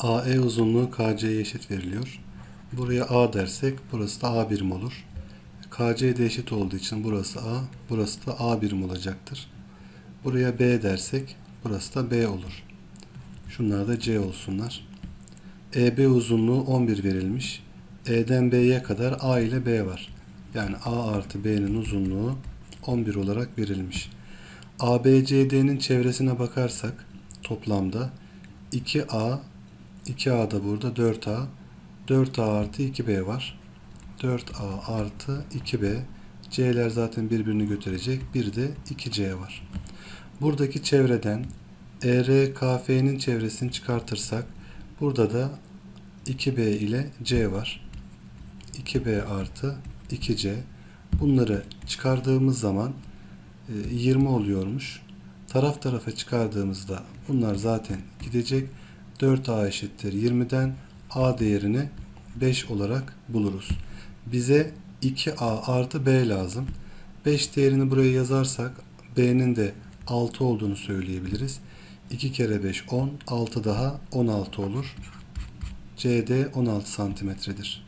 AE uzunluğu KC'ye eşit veriliyor. Buraya A dersek burası da A birim olur. KC de eşit olduğu için burası A, burası da A birim olacaktır. Buraya B dersek burası da B olur. Şunlar da C olsunlar. EB uzunluğu 11 verilmiş. E'den B'ye kadar A ile B var. Yani A artı B'nin uzunluğu 11 olarak verilmiş. ABCD'nin çevresine bakarsak toplamda 2A 2A da burada 4A 4A artı 2B var. 4A artı 2B C'ler zaten birbirini götürecek. Bir de 2C var. Buradaki çevreden E ERKF'nin çevresini çıkartırsak burada da 2B ile C var. 2B artı 2C. Bunları çıkardığımız zaman e, 20 oluyormuş. Taraf tarafa çıkardığımızda bunlar zaten gidecek. 4A eşittir 20'den A değerini 5 olarak buluruz. Bize 2A artı B lazım. 5 değerini buraya yazarsak B'nin de 6 olduğunu söyleyebiliriz. 2 kere 5 10, 6 daha 16 olur. CD 16 santimetredir.